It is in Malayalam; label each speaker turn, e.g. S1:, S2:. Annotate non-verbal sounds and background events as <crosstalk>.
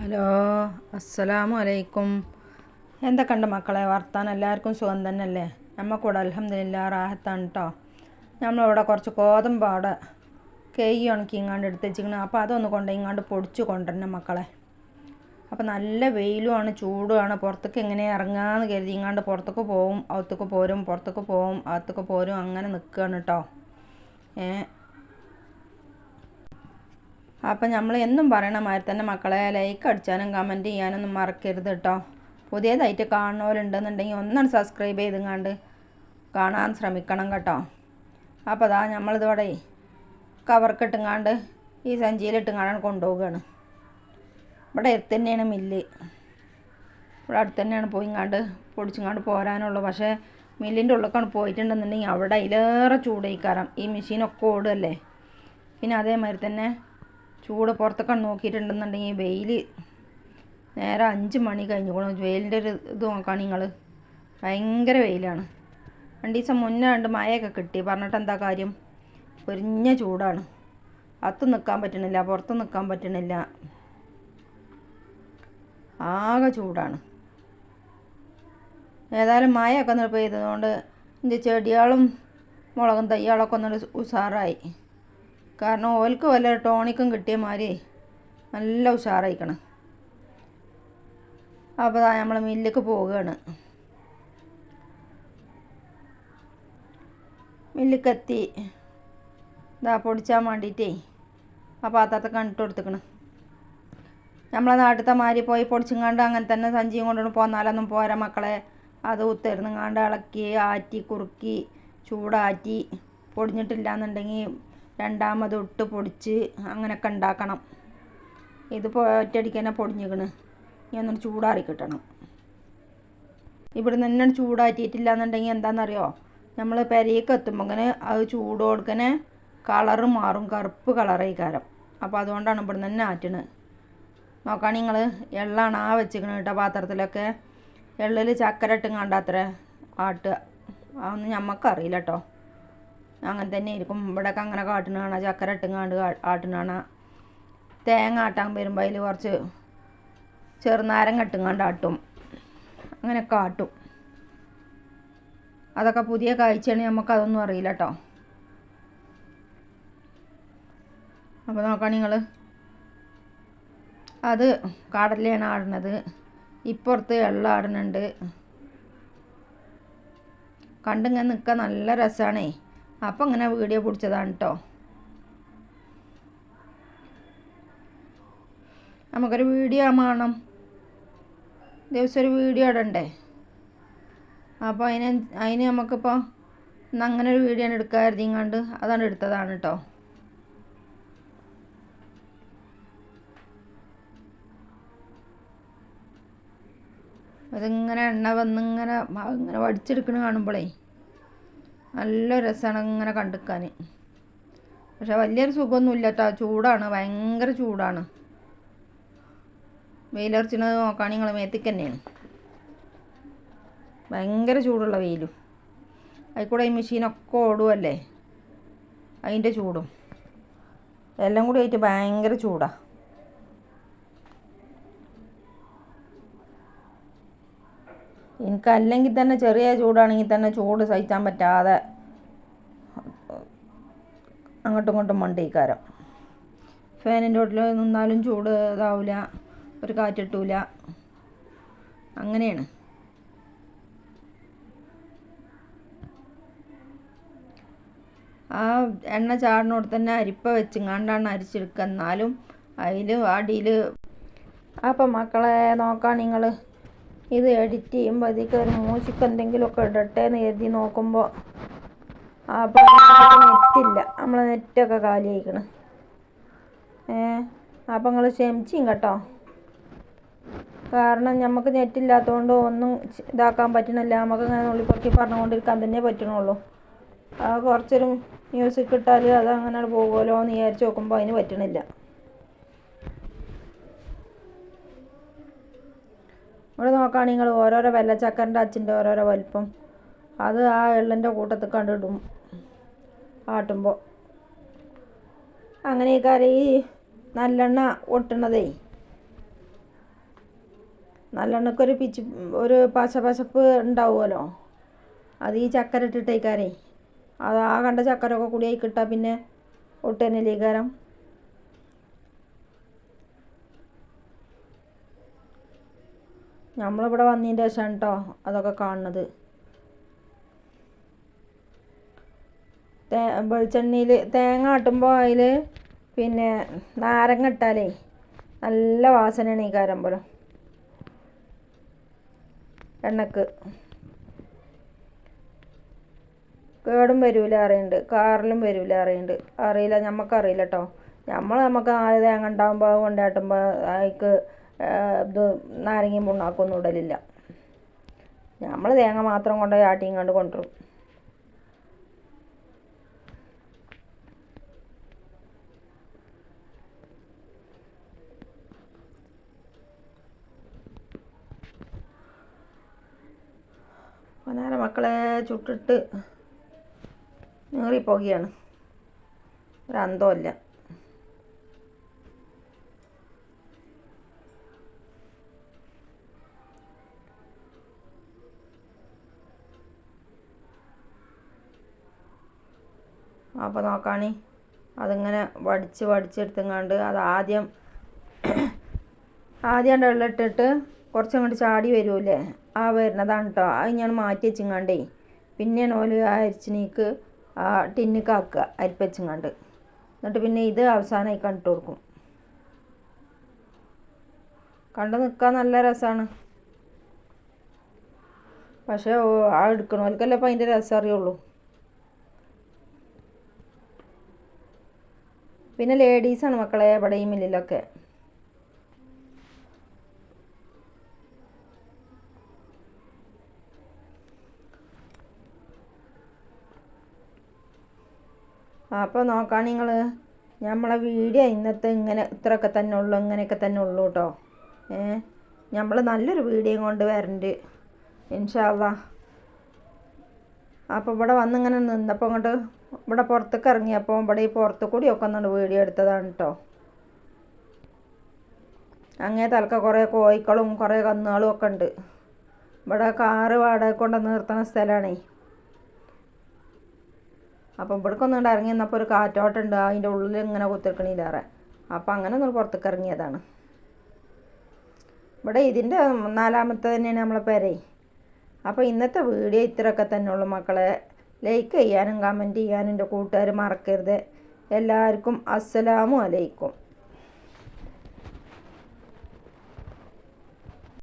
S1: ഹലോ അസ്സലാമു അലൈക്കും എന്തൊക്കെയുണ്ട് മക്കളെ? വർത്താൻ എല്ലാവർക്കും സുഖം തന്നെയല്ലേ? നമ്മൾക്കൂടെ അലഹമില്ല റാഹത്താണ് കേട്ടോ നമ്മളിവിടെ കുറച്ച് കോതമ്പാട് കെയ്യ് കേയി ഉണക്കി ഇങ്ങാണ്ട് എടുത്ത് വെച്ചിരിക്കണം അപ്പോൾ അതൊന്ന് കൊണ്ട് ഇങ്ങാണ്ട് പൊടിച്ച് കൊണ്ടുവരണം മക്കളെ. അപ്പോൾ നല്ല വെയിലുമാണ് ചൂടുമാണ്. പുറത്തേക്ക് എങ്ങനെ ഇറങ്ങാമെന്ന് കരുതി ഇങ്ങാണ്ട് പുറത്തേക്ക് പോവും അകത്തേക്ക് പോരും പുറത്തേക്ക് പോവും അകത്തേക്ക് പോരും അങ്ങനെ നിൽക്കുകയാണ് കേട്ടോ ഏ അപ്പം നമ്മൾ എന്നും പറയണ മാതിരി തന്നെ മക്കളെ ലൈക്ക് അടിച്ചാനും കമന്റ് ചെയ്യാനൊന്നും മറക്കരുത് കേട്ടോ പുതിയതായിട്ട് കാണുന്നവരുണ്ടെന്നുണ്ടെങ്കിൽ ഒന്നാണ് സബ്സ്ക്രൈബ് ചെയ്തുങ്ങാണ്ട് കാണാൻ ശ്രമിക്കണം കേട്ടോ. അപ്പോൾ അതാ നമ്മളിതോടെ കവർക്കിട്ടുങ്ങാണ്ട് ഈ സഞ്ചിയിലിട്ടുങ്ങാണ്ട് കൊണ്ടുപോവുകയാണ്. ഇവിടെ അടുത്ത് തന്നെയാണ് മില്ല് ഇവിടെ അടുത്ത് തന്നെയാണ് പോയിങ്ങാണ്ട് പൊടിച്ചിങ്ങാണ്ട് പോരാനുള്ളൂ. പക്ഷേ മില്ലിന്റെ ഉള്ളിലേക്കാണ് പോയിട്ടുണ്ടെന്നുണ്ടെങ്കിൽ അവിടെ അതിലേറെ ചൂടയിക്കാരം ഈ മെഷീനൊക്കെ ഓടുകയല്ലേ പിന്നെ അതേമാതിരി തന്നെ ചൂട് പുറത്തൊക്കെ നോക്കിയിട്ടുണ്ടെന്നുണ്ടെങ്കിൽ വെയിൽ നേരെ അഞ്ച് മണി കഴിഞ്ഞു. വെയിലിന്റെ ഒരു ഇത് നോക്കുകയാണ് നിങ്ങൾ ഭയങ്കര വെയിലാണ്. രണ്ട് ദിവസം മുന്നേ രണ്ട് മഴയൊക്കെ കിട്ടി. പറഞ്ഞിട്ട് എന്താ കാര്യം? പൊരിഞ്ഞ ചൂടാണ്. അകത്ത് നിൽക്കാൻ പറ്റണില്ല പുറത്ത് നിൽക്കാൻ പറ്റണില്ല. ആകെ ചൂടാണ്. ഏതായാലും മഴയൊക്കെ ഒന്ന് പെയ്തതുകൊണ്ട് എന്റെ ചെടികളും മുളകും തയ്യാളൊക്കെ ഒന്നൊരു ഉഷാറായി കാരണം ഓൽക്ക് വല്ല ടോണിക്കും കിട്ടിയ മാതിരി നല്ല ഉഷാറായിക്കണം. അപ്പോൾ നമ്മൾ മില്ലിലേക്ക് പോവുകയാണ് മില്ലിക്കെത്തി. ഇതാ പൊടിച്ചാൻ വേണ്ടിയിട്ടേ ആ പാത്രത്തെ കണ്ടിട്ട് കൊടുത്തേക്കണം. നമ്മളെ നാട്ടിലത്തെ മാതിരി പോയി പൊടിച്ചിങ്ങാണ്ട് അങ്ങനെ തന്നെ സഞ്ചിയും കൊണ്ടുകൊണ്ട് പോന്നാലൊന്നും പോരാ മക്കളെ. അത് ഉത്തരുന്നങ്ങാണ്ട് ഇളക്കി ആറ്റി കുറുക്കി ചൂടാറ്റി പൊടിഞ്ഞിട്ടില്ല എന്നുണ്ടെങ്കിൽ രണ്ടാമത് ഇട്ട് പൊടിച്ച് അങ്ങനെയൊക്കെ ഉണ്ടാക്കണം. ഇത് ഒറ്റയടിക്ക് തന്നെ പൊടിഞ്ഞിക്കണ്. ഇനി ഒന്നും ചൂടാറി കിട്ടണം. ഇവിടെ നിന്ന് തന്നെ ചൂടാറ്റിയിട്ടില്ല എന്നുണ്ടെങ്കിൽ എന്താണെന്നറിയോ നമ്മൾ പെരയ്ക്ക് എത്തുമ്പോൾ ഇങ്ങനെ അത് ചൂട് കൊടുക്കനെ കളറ് മാറും. കറുപ്പ് കളറായി കാരം അപ്പോൾ അതുകൊണ്ടാണ് ഇവിടെ നിന്ന് തന്നെ ആറ്റണത് നോക്കുകയാണെങ്കിൽ നിങ്ങൾ എള്ളാണ് ആ വെച്ചിരിക്കണത് കേട്ടോ പാത്രത്തിലൊക്കെ. എള്ളിൽ ചക്കര ഇട്ടും കണ്ടാത്ര ആട്ടുക അതൊന്നും ഞമ്മക്കറിയില്ല കേട്ടോ. അങ്ങനെ തന്നെ ആയിരിക്കും ഇവിടെയൊക്കെ അങ്ങനെ കാട്ടുന്ന കാണാം ചക്കര ഇട്ടുങ്ങാണ്ട് ആട്ടുന്നതാണ് തേങ്ങ ആട്ടാൻ വരുമ്പോൾ അതിൽ കുറച്ച് ചെറുനാരങ്ങ കെട്ടുങ്ങാണ്ട് ആട്ടും. അങ്ങനെയൊക്കെ ആട്ടും. അതൊക്കെ പുതിയ കാഴ്ചയാണ് നമുക്ക് അതൊന്നും അറിയില്ല കേട്ടോ അപ്പോൾ നോക്കാം നിങ്ങൾ അത് കടലിലാണ് ആടുന്നത്. ഇപ്പുറത്ത് വെള്ളം ആടുന്നുണ്ട്. കണ്ടിങ്ങനെ നിൽക്കാൻ നല്ല രസമാണേ അപ്പം അങ്ങനെ വീഡിയോ പിടിച്ചതാണ് കേട്ടോ നമുക്കൊരു വീഡിയോ വേണം. ദിവസം ഒരു വീഡിയോ ഇടണ്ടേ? അപ്പോൾ അതിന് അതിന് നമുക്കിപ്പോൾ ഇന്ന് അങ്ങനെ ഒരു വീഡിയോ എടുക്കാമായിരുന്നു ഇങ്ങാണ്ട്. അതാണ് എടുത്തതാണ് കേട്ടോ അതിങ്ങനെ എണ്ണ വന്നിങ്ങനെ ഇങ്ങനെ വടിച്ചെടുക്കണ കാണുമ്പോഴേ നല്ല രസമാണ് ഇങ്ങനെ കണ്ടുക്കാൻ പക്ഷെ വലിയൊരു സുഖമൊന്നുമില്ല കേട്ടോ ചൂടാണ് ഭയങ്കര ചൂടാണ്. വെയിലർച്ചിന് നോക്കുകയാണെങ്കിൽ നിങ്ങൾ മേത്തിക്ക് തന്നെയാണ് ഭയങ്കര ചൂടുള്ള വെയിലും. അതിൽക്കൂടെ ഈ മെഷീനൊക്കെ ഓടുമല്ലേ അതിന്റെ ചൂടും. എല്ലാം കൂടി ആയിട്ട് ഭയങ്കര ചൂടാണ് എനിക്കല്ലെങ്കിൽ തന്നെ ചെറിയ ചൂടാണെങ്കിൽ തന്നെ ചൂട് സഹിക്കാൻ പറ്റാതെ അങ്ങോട്ടും ഇങ്ങോട്ടും മണ്ടിക്കാരം. ഫാനിന്റെ ഓട്ടിൽ നിന്നാലും ചൂട് ഇതാവില്ല ഒരു കാറ്റിട്ടൂല അങ്ങനെയാണ്. ആ എണ്ണ ചാടിനോട് തന്നെ അരിപ്പ വെച്ചിങ്ങാണ്ടാണ് അരിച്ചെടുക്കുക. എന്നാലും അതിൽ അടിയിൽ അപ്പം മക്കളെ നോക്കാം നിങ്ങൾ ഇത് എഡിറ്റ് ചെയ്യുമ്പോൾ അതിലേക്ക് ഒരു മ്യൂസിക് എന്തെങ്കിലുമൊക്കെ ഇടട്ടെ എന്ന് കരുതി നോക്കുമ്പോൾ അപ്പോൾ നെറ്റില്ല. നമ്മളെ നെറ്റൊക്കെ കാലിയായിക്കണം. ഏ അപ്പം നിങ്ങൾ ക്ഷമിച്ചും കേട്ടോ. കാരണം നമുക്ക് നെറ്റില്ലാത്തതുകൊണ്ട് ഒന്നും ഇതാക്കാൻ പറ്റണില്ല. നമുക്ക് ഇങ്ങനെ നുള്ളിപ്പൊക്കി പറഞ്ഞുകൊണ്ടിരിക്കാൻ തന്നെ പറ്റണുള്ളൂ. ആ കുറച്ചൊരു മ്യൂസിക് ഇട്ടാൽ അത് അങ്ങനെ പോകുമല്ലോ എന്ന് വിചാരിച്ച് നോക്കുമ്പോൾ അതിന് പറ്റണില്ല. ഇവിടെ നോക്കുകയാണെങ്കിൽ നിങ്ങൾ ഓരോരോ വെള്ളച്ചക്കറിന്റെ അച്ഛന്റെ ഓരോരോ വലിപ്പം. അത് ആ എള്ളിന്റെ കൂട്ടത്തിൽ കണ്ടിടും ആട്ടുമ്പോൾ അങ്ങനെയൊക്കെ ഈ നല്ലെണ്ണ ഒട്ടണതേ. നല്ലെണ്ണക്കൊരു പിച്ച് ഒരു പശ പശപ്പ് ഉണ്ടാവുമല്ലോ. അത് ഈ ചക്കര ഇട്ടിട്ടേക്കാരേ. അത് ആ കണ്ട ചക്കരൊക്കെ കൂടി ആയിക്കിട്ടാൽ പിന്നെ ഒട്ടനല്ലേക്കാരം നമ്മളിവിടെ വന്നതിന്റെ ശേഷമാണ് കേട്ടോ അതൊക്കെ കാണുന്നത്. തേ വെളിച്ചെണ്ണയിൽ തേങ്ങ ആട്ടുമ്പോൾ അതിൽ പിന്നെ നാരങ്ങ ഇട്ടാലേ നല്ല വാസനയാണ് ഈ കാരം പോലും. എണ്ണക്ക്. കേടും വരൂല അറിയുന്നുണ്ട് കാറിലും വരൂല അറിയുന്നുണ്ട് അറിയില്ല നമുക്കറിയില്ല കേട്ടോ നമ്മൾ നമുക്ക് നാല് തേങ്ങ ഉണ്ടാകുമ്പോൾ കൊണ്ടാട്ടുമ്പോൾ അതിക്ക് ഇത് നാരങ്ങയും പുണ്ണാക്കൊന്നും ഇടലില്ല. നമ്മൾ തേങ്ങ മാത്രം കൊണ്ടുപോയി ആട്ടിയും കണ്ട് കൊണ്ടുവരും പനാര മക്കളെ ചുട്ടിട്ട് നീറിപ്പോകുകയാണ്. ഒരന്തമില്ല അപ്പോൾ നോക്കാണി. അതിങ്ങനെ വടിച്ച് വടിച്ചെടുത്തങ്ങാണ്ട് അത് ആദ്യം <clears throat> ആദ്യം വെള്ളമിട്ടിട്ട് കുറച്ചങ്ങോട്ട് ചാടി വരുമല്ലേ ആ വരുന്നതാണ് കേട്ടോ അത് ഞാൻ മാറ്റി വെച്ചിങ്ങാണ്ടേ. പിന്നെ ഓൽ ആ അരിച്ചിനീക്ക് ആ ടിന്നിക്ക് ആക്കുക അരിപ്പച്ചിങ്ങാണ്ട് എന്നിട്ട് പിന്നെ ഇത് അവസാനമായി കണ്ടിട്ട് കൊടുക്കും. കണ്ടു നിൽക്കാൻ നല്ല രസമാണ് പക്ഷേ ആ എടുക്കണവർക്കല്ലേ അപ്പോൾ അതിന്റെ രസം അറിയുള്ളൂ. പിന്നെ ലേഡീസാണ് മക്കളെ ഇവിടെ ഈ മില്ലിലൊക്കെ അപ്പോൾ നോക്കാം നിങ്ങൾ നമ്മളെ വീഡിയോ ഇന്നത്തെ ഇങ്ങനെ ഇത്രയൊക്കെ തന്നെ ഉള്ളൂ ഇങ്ങനെയൊക്കെ തന്നെ ഉള്ളൂ കേട്ടോ ഏ? നമ്മൾ നല്ലൊരു വീഡിയോ കൊണ്ട് വരണ്ട് ഇൻഷാല്ല അപ്പോൾ ഇവിടെ വന്നിങ്ങനെ നിന്നപ്പോൾ അങ്ങോട്ട് ഇവിടെ പുറത്തേക്ക് ഇറങ്ങിയപ്പോൾ ഇവിടെ ഈ പുറത്ത് ഒക്കെ ഒന്നുകൊണ്ട് വീഡിയോ എടുത്തതാണ് കേട്ടോ അങ്ങേ തലക്ക കുറേ കോഴിക്കളും കുറേ കന്നുകളും ഒക്കെ ഉണ്ട്. ഇവിടെ കാറ് വാടക കൊണ്ട് നിർത്തുന്ന സ്ഥലമാണേ. അപ്പം ഇവിടേക്ക് ഒന്നുകൊണ്ട് ഇറങ്ങി നിന്നപ്പോൾ ഒരു കാറ്റോട്ടുണ്ട് അതിന്റെ ഉള്ളിൽ ഇങ്ങനെ കുത്തിരിക്കണില്ലേറെ അപ്പം അങ്ങനെ ഒന്ന് പുറത്തേക്ക് ഇറങ്ങിയതാണ്. ഇവിടെ ഇതിന്റെ നാലാമത്തെ തന്നെയാണ് നമ്മളെ പേരേ. അപ്പോൾ ഇന്നത്തെ വീഡിയോ ഇത്രയൊക്കെ തന്നെയുള്ളൂ മക്കളെ. ലൈക്ക് ചെയ്യാനും കമന്റ് ചെയ്യാനും എന്റെ കൂട്ടുകാർ മറക്കരുത്. എല്ലാവർക്കും അസ്സലാമു അലൈക്കും.